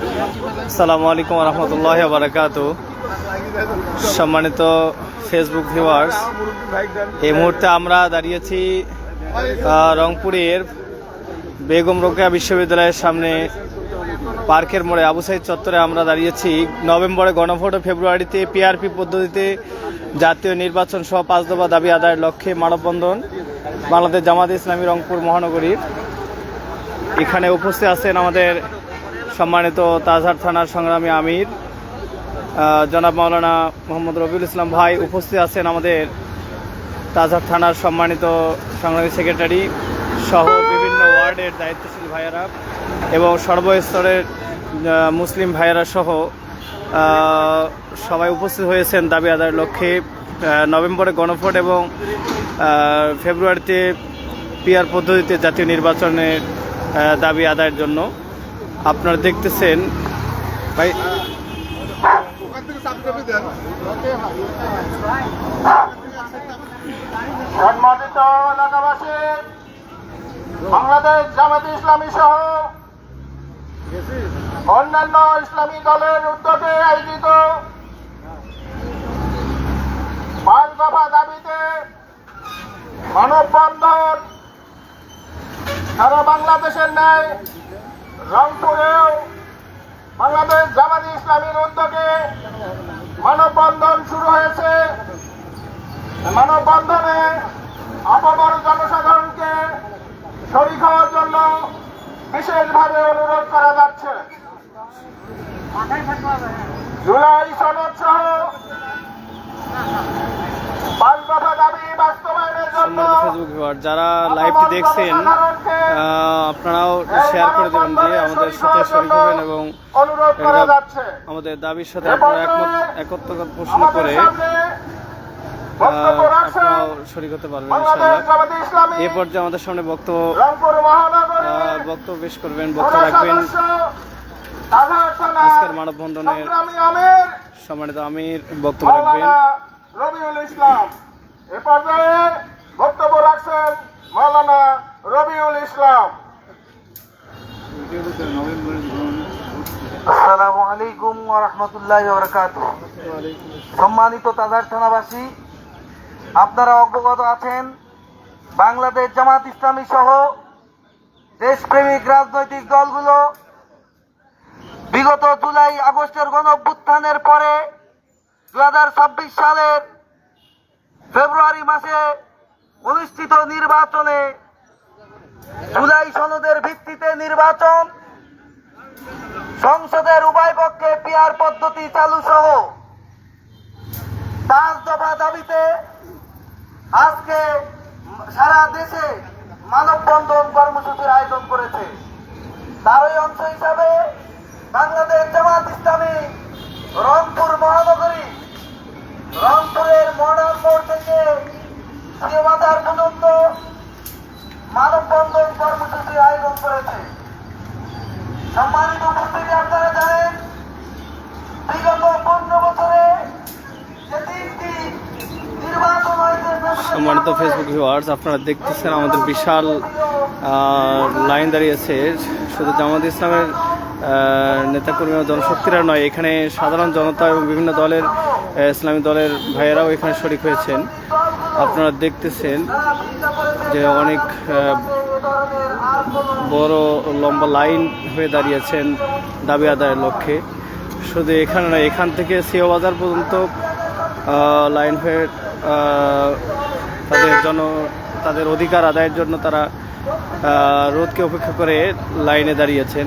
আসসালামু আলাইকুম রহমতুল্লাহ বারাকাত সম্মানিত ফেসবুক ভিউয়ার্স এই মুহূর্তে আমরা দাঁড়িয়েছি রংপুরের বেগম রোকেয়া বিশ্ববিদ্যালয়ের সামনে পার্কের মোড়ে। আবু সাইদ চত্বরে আমরা দাঁড়িয়েছি। নভেম্বরে গণভোট, ফেব্রুয়ারিতে পিআরপি পদ্ধতিতে জাতীয় নির্বাচন সহ পাঁচ দফা দাবি আদায়ের লক্ষ্যে মানববন্ধন বাংলাদেশ জামাত ইসলামী রংপুর মহানগরীর। এখানে উপস্থিত আছেন আমাদের সম্মানিত তাজহার থানার সংগ্রামী আমির জনাব মাওলানা মোহাম্মদ রবিউল ইসলাম ভাই উপস্থিত আছেন আমাদের তাজহার থানার সম্মানিত সংগ্রামী সেক্রেটারি সহ বিভিন্ন ওয়ার্ডের দায়িত্বশীল ভাইয়েরা এবং সর্বস্তরের মুসলিম ভাইয়েরা সহ সবাই উপস্থিত হয়েছেন দাবি আদায়ের লক্ষ্যে। নভেম্বরে গণভোট এবং ফেব্রুয়ারিতে পিআর পদ্ধতিতে জাতীয় নির্বাচনের দাবি আদায়ের জন্য। আপনারা দেখতেছেন, ভাই সম্মানিত এলাকাবাসী, বাংলাদেশ জামাত ইসলামী সহ অন্যান্য ইসলামী দলের উদ্যোগে আয়োজিত পাঁচ দফা দাবিতে মানববন্ধন সারা বাংলাদেশের ন্যায় রংপুরেও বাংলাদেশ জামাত ইসলামীর উদ্যোগে মানববন্ধন শুরু হয়েছে। মানববন্ধনে অপবর জনসাধারণকে শরীর হওয়ার জন্য বিশেষভাবে অনুরোধ করা যাচ্ছে। জুলাই সনদ সহ পাঁচ দাবি ফেসবুক ভিউয়ার যারা লাইভটি দেখছেন আপনারাও শেয়ার করে দেবেন দিয়ে আমাদের সাথে শরীর হবেন এবং আমাদের দাবির সাথে আপনারা একমত একত্র পোষণ করে আপনারাও হতে পারবেন বাংলাদেশ ইনশাআল্লাহ। জামাতে এ পর্যায়ে আমাদের সামনে বক্তব্য বক্তব্য পেশ করবেন বক্তব্য রাখবেন। আজকের মানববন্ধনের সম্মানিত আমির বক্তব্য রাখবেন। রবিউল ইসলাম। এ পর্যায়ে বক্তব্য রাখছেন মাওলানা রবিউল ইসলাম আসসালামু আলাইকুম রাহমাতুল্লাহি ওয়া বারাকাতুহু। সম্মানিত তাজার থানাবাসী, আপনারা অবগত আছেন, বাংলাদেশ জামাত ইসলামী সহ দেশপ্রেমিক রাজনৈতিক দলগুলো বিগত জুলাই আগস্টের গণ অভ্যুত্থানের পরে দু হাজার ছাব্বিশ সালের ফেব্রুয়ারি মাসে অনুষ্ঠিত নির্বাচনে জুলাই সনদের ভিত্তিতে নির্বাচন। সংসদের উভয় পক্ষে পিয়ার পদ্ধতি চালু সহ। পাঁচ দফা দাবিতে আজকে সারা দেশে মানববন্ধন কর্মসূচির আয়োজন করেছে। তারই অংশ হিসাবে বাংলাদেশ জামাত ইসলামী রংপুর মহানগরী রংপুরের মডার্ন মোড় থেকে বাজার পর্যন্ত মানববন্ধন কর্মসূচির আয়োজন করেছে সম্মানিত উপস্থিতি আপনারা জানেন বিগত পনেরো বছরে যে তিনটি নির্বাচন হয়েছে সম্মানিত ফেসবুক ভিউয়ার্স আপনারা দেখতেছেন আমাদের বিশাল লাইন দাঁড়িয়েছে শুধু জামাত ইসলামের নেতাকর্মী ও জনশক্তিরা নয়, এখানে সাধারণ জনতা এবং বিভিন্ন দলের ইসলামী দলের ভাইয়েরাও এখানে শরিক হয়েছেন। আপনারা দেখতেছেন যে অনেক বড় লম্বা লাইন হয়ে দাঁড়িয়েছেন দাবি আদায়ের লক্ষ্যে। শুধু এখানে নয়, এখান থেকে সিও বাজার পর্যন্ত লাইন হয়ে তাদের জন তাদের অধিকার আদায়ের জন্য তারা রোদকে উপেক্ষা করে লাইনে দাঁড়িয়েছেন।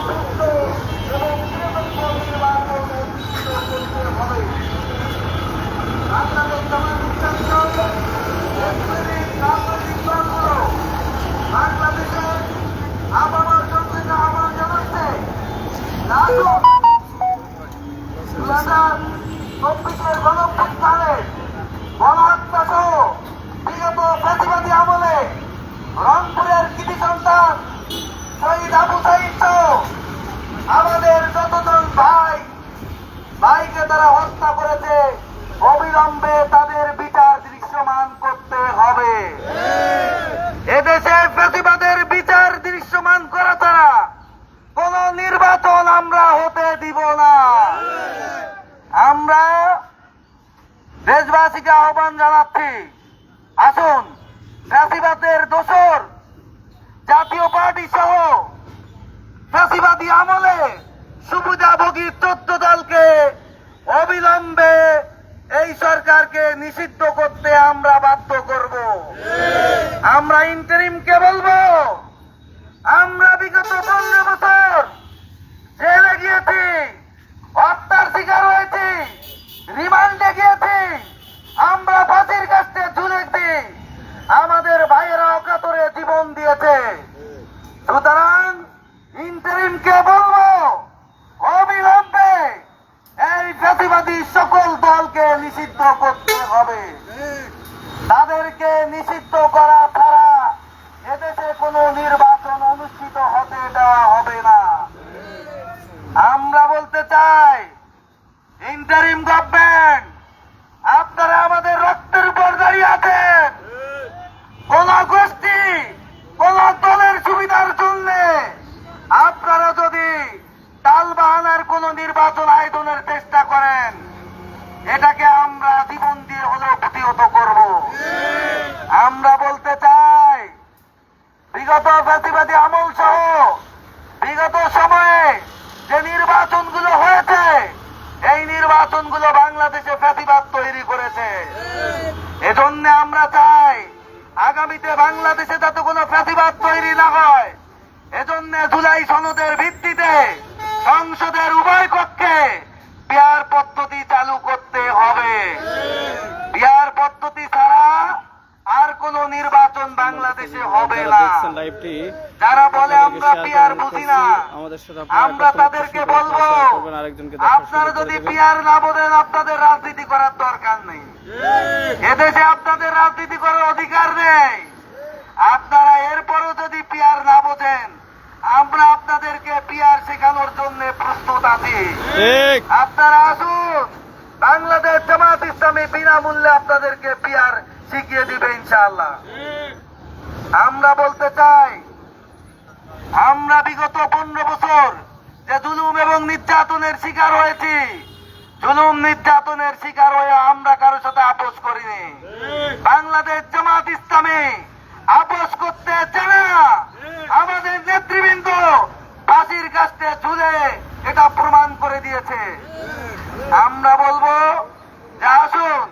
বাংলাদেশে আবহাওয়ার জন্য আহ্বান জানাচ্ছে দু হাজার চব্বিশের গণপ্রস্থানে গণহত্যা সহ বিগত প্রতিবাদী আমলে রংপুরের কৃতি সন্তান শহীদ আমাদের যতজন ভাই, ভাইকে তারা হত্যা করেছে, অবিলম্বে তাদের বিচার দৃশ্যমান করতে হবে। এদেশে প্রতিবাদের বিচার দৃশ্যমান করা তারা কোন নির্বাচন আমরা হতে দিব না। আমরা দেশবাসীকে আহ্বান জানাচ্ছি নিষিদ্ধ করতে আমরা বাধ্য করব। আমরা ইন্টারিমকে বলব? আমরা বিগত পনেরো বছর জেলে গিয়েছি, হত্যার শিকার হয়েছি, রিমান্ডে গিয়েছি, আমরা ফাঁসির কাছে ঝুলেছি। আমাদের ভাইয়েরা অকাতরে জীবন দিয়েছে সুতরাং ইন্টারিমকে বলব অবিলম্বে এই জাতিবাদী সকল দলকে নিষিদ্ধ করতে হবে তাদেরকে নিষিদ্ধ করা ছাড়া এদেশে কোনো নির্বাচন অনুষ্ঠিত হতে দেওয়া হবে না আমরা বলতে চাই ইন্টারিম গভর্নমেন্ট আপনারা আমাদের রক্তের উপর দাঁড়িয়ে আছেন কোন গোষ্ঠী কোন দলের সুবিধার জন্য আপনারা যদি টাল বাহানার কোন নির্বাচন আয়োজনের চেষ্টা করেন এটাকে আমরা জীবন দিয়ে হলেও প্রতিহত করব আমরা বলতে চাই বিগত ফ্যাসিবাদী আমল সহ বিগত সময়ে যে নির্বাচনগুলো হয়েছে এই নির্বাচনগুলো বাংলাদেশে ফ্যাসিবাদ তৈরি করেছে এজন্য আমরা চাই আগামীতে বাংলাদেশে যাতে কোনো ফ্যাসিবাদ তৈরি না হয়, এজন্য জুলাই সনদের ভিত্তিতে সংসদের উভয় কক্ষে বিয়ার পদ্ধতি চালু করতে হবে। বিয়ার পদ্ধতি ছাড়া আর কোন নির্বাচন বাংলাদেশে হবে না। যারা বলে আমরা পিয়ার বুঝি না, আমরা তাদেরকে বলব, আপনারা যদি পিয়ার না বোঝেন, আপনাদের রাজনীতি করার দরকার নেই। এদেশে আপনাদের রাজনীতি করার অধিকার নেই। আপনারা এরপরও যদি পিয়ার না বোঝেন আমরা আপনাদেরকে পিয়ার শেখানোর জন্য প্রস্তুত আছি। আপনারা আসুন বাংলাদেশ জামাত ইসলামী বিনামূল্যে আপনাদেরকে পিয়ার শিখিয়ে দিবে ইনশাআল্লাহ। আমরা বলতে চাই আমরা বিগত পনেরো বছর যে জুলুম এবং নির্যাতনের শিকার হয়েছি জুলুম নির্যাতনের শিকার হয়ে আমরা কারও সাথে আপোষ করিনি। বাংলাদেশ জামাত ইসলামী আপোষ করতে জানে না। আমাদের নেতৃবৃন্দ ফাঁসির কাছে ঝুলে এটা প্রমাণ করে দিয়েছে। আমরা বলব যে আসুন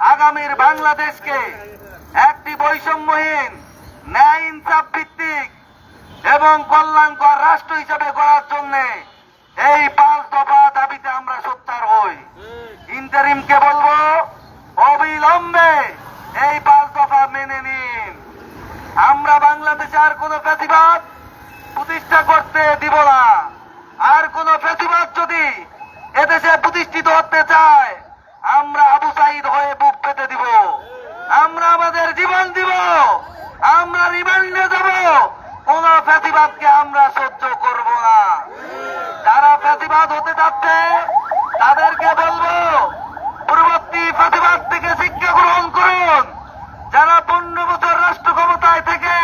আগামীর বাংলাদেশকে একটি বৈষম্যহীন ন্যায় ইনসাফ ভিত্তিক এবং কল্যাণকর রাষ্ট্র হিসেবে গড়ার জন্য এই পাঁচ দফা দাবিতে আমরা সোচ্চার হই। ইন্টারিমকে বলব অবিলম্বে এই পাঁচ দফা মেনে নিন আমরা বাংলাদেশে আর কোন প্রতিবাদ প্রতিষ্ঠা করতে দিব না। আর কোন প্রতিবাদ যদি এদেশে প্রতিষ্ঠিত হতে চায়, আমরা আবু সাইদ হয়ে বুক পেতে দিব। আমরা আমাদের জীবন দিব। আমরা রিমান্ডে যাব। কোন প্রতিবাদকে আমরা সহ্য করব না। যারা প্রতিবাদ হতে যাচ্ছে, তাদেরকে বলব পূর্ববর্তী প্রতিবাদ থেকে শিক্ষা গ্রহণ করুন যারা পনেরো বছর রাষ্ট্র ক্ষমতায় থেকে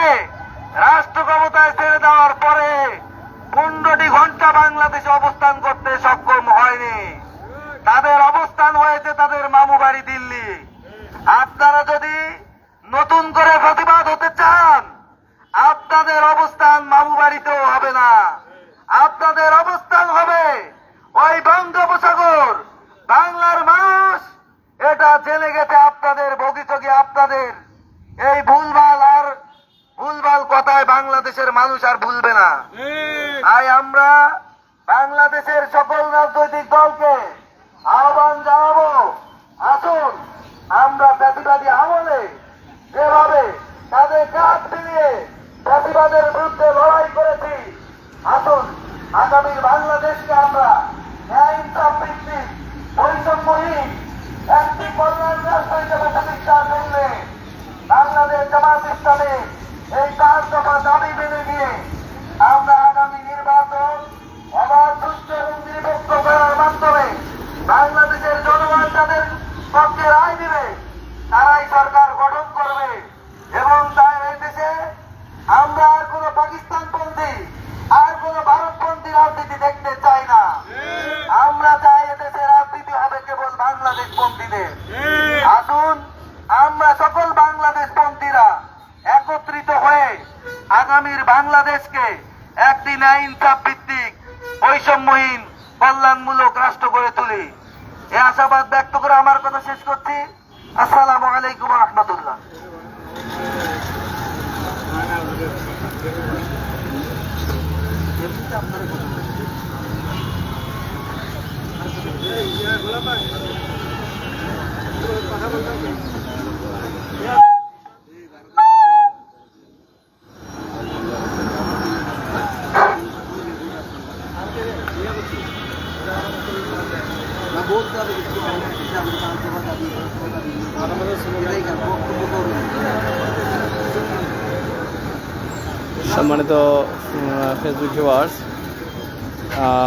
রাষ্ট্র ক্ষমতায় ছেড়ে দেওয়ার পরে পনেরোটি ঘণ্টা বাংলাদেশে অবস্থান করতে সক্ষম হয়নি তাদের অবস্থান হয়েছে তাদের মামু বাড়ি দিল্লি আপনারা যদি নতুন করে প্রতিবাদ হতে চান আপনাদের অবস্থান মামু বাড়িতেও হবে না আপনাদের অবস্থান হবে ওই বঙ্গোপসাগর বাংলার মানুষ এটা জেনে গেছে আপনাদের আপনাদের এই ভুলভাল আর ভুলভাল কথায় বাংলাদেশের মানুষ আর ভুলবে না। তাই আমরা বাংলাদেশের সকল রাজনৈতিক দলকে আহ্বান জানাব আসুন আমরা প্রতিবাদী আমলে যেভাবে তাদের কাজ ফিরিয়ে প্রতিবাদের বিরুদ্ধে লড়াই করেছি আসুন আগামীর বাংলাদেশকে আমরা ন্যায় ইনসাফ ভিত্তিক বৈষম্যহীন বাংলাদেশের জনগণ তাদের পক্ষে দিবে তারাই সরকার গঠন করবে। এবং তাই এই দেশে আমরা আর কোন পাকিস্তানপন্থী, আর কোন ভারতপন্থী রাজনীতি দেখতে চাই না। আমরা চাই এদেশে রাজনীতি হবে কেবল বাংলাদেশ পন্থীদের আসুন, আমরা সকল বাংলাদেশ পন্থীরা একত্রিত হয়ে আগামীর বাংলাদেশকে একটি ইনসাফ ভিত্তিক বৈষম্যহীন, কল্যাণমূলক রাষ্ট্র গড়ে তুলি। এ আশাবাদ ব্যক্ত করে আমার কথা শেষ করছি। আসসালামু আলাইকুম রহমতুল্লাহ সম্মানিত ফেসবুক ভিউয়ার্স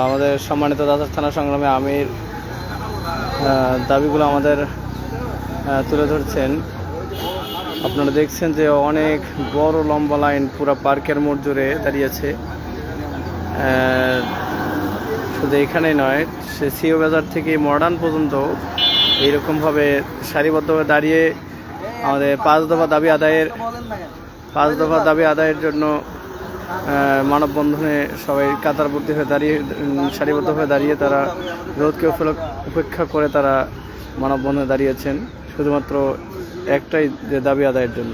আমাদের সম্মানিত দাদার থানা সংগ্রামে আমির দাবিগুলো আমাদের তুলে ধরছেন। আপনারা দেখছেন যে অনেক বড় লম্বা লাইন পুরো পার্কের মোড় জুড়ে দাঁড়িয়েছে শুধু এখানেই নয়, সে সিও বাজার থেকে মডার্ন পর্যন্ত এইরকমভাবে সারিবদ্ধভাবে দাঁড়িয়ে আমাদের পাঁচ দফা দাবি আদায়ের পাঁচ দফা দাবি আদায়ের জন্য মানববন্ধনে সবাই কাতারবর্তী হয়ে দাঁড়িয়ে সারিবদ্ধ হয়ে দাঁড়িয়ে তারা উপেল- উপেক্ষা করে তারা মানববন্ধনে দাঁড়িয়েছেন, শুধুমাত্র একটাই যে দাবি আদায়ের জন্য।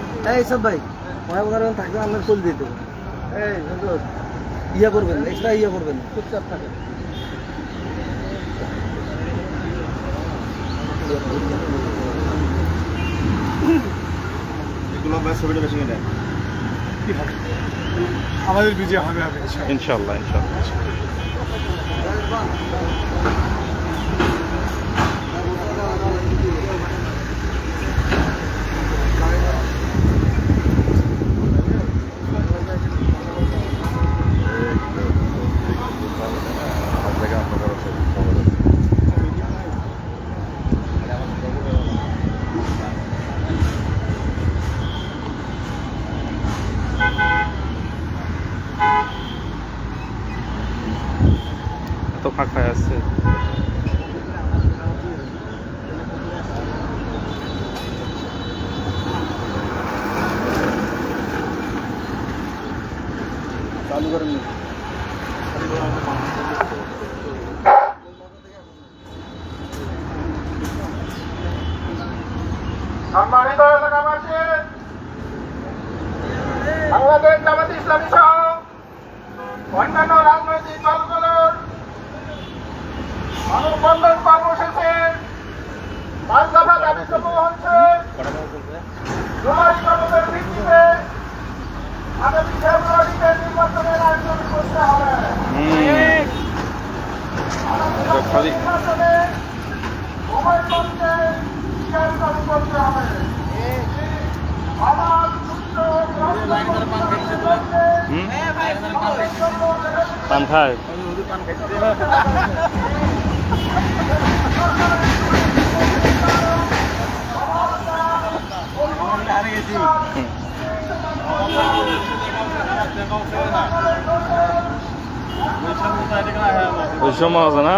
এই সব ভাই মনে করেন থাকবে আপনার ফুল দিতে এই ইয়া করবেন এক্সট্রা ইয়া করবেন। চুপচাপ থাকেন আমাদের বিজয় হবে হবে ইনশাল্লাহ ইনশাল্লাহ তো ফাঁকা আছে। বাংলাদেশ জামাত ইসলামী সহ অন্যান্য রাজনৈতিক দলগুলোর মানববন্ধন কর্মসূচি পাঁচ দফা দাবি সমূহ হচ্ছে। জুমারিকরণের ভিত্তিতে আগামী ফেব্রুয়ারিতে নির্বাচনের আয়োজন করতে হবে। নির্বাচনে উভয় পক্ষে বিচার করতে হবে। আমার পান খায়। সময় আছে না